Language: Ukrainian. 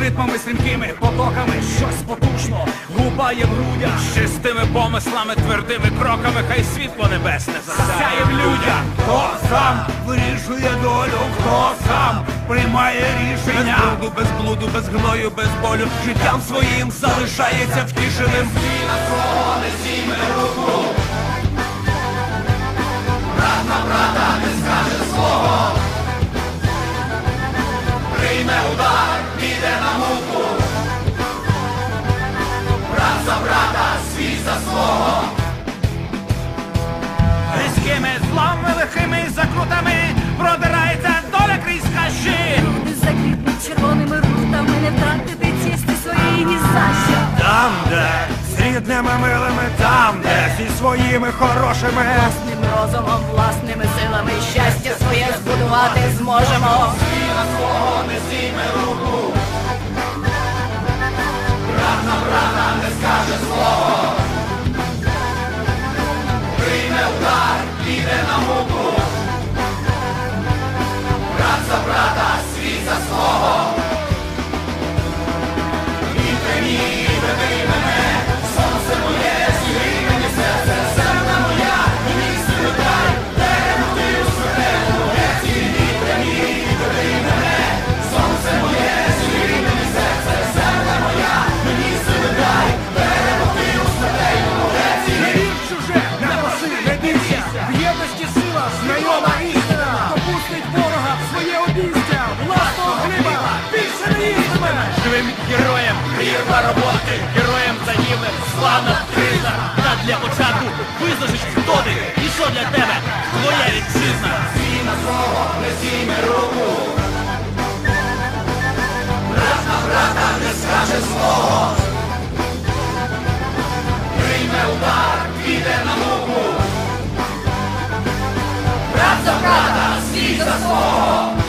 Ритмами стрімкими потоками гупає в грудях. Чистими помислами, твердими кроками, хай світло небесне засяє в людях. Хто сам вирішує долю, хто сам приймає Без рішення бруду, без блуду, без гною, без болю, життям своїм залишається втішеним. Різкими рідними милими, там, де зі своїми хорошими Власним розумом, власними силами щастя своє збудувати зможемо. чуже, героям прірва роботи, героям загиблих, славна криза. Та для початку визначиш, хто ти і що для тебе твоя вітчизна. Брат за брата, свій за свого.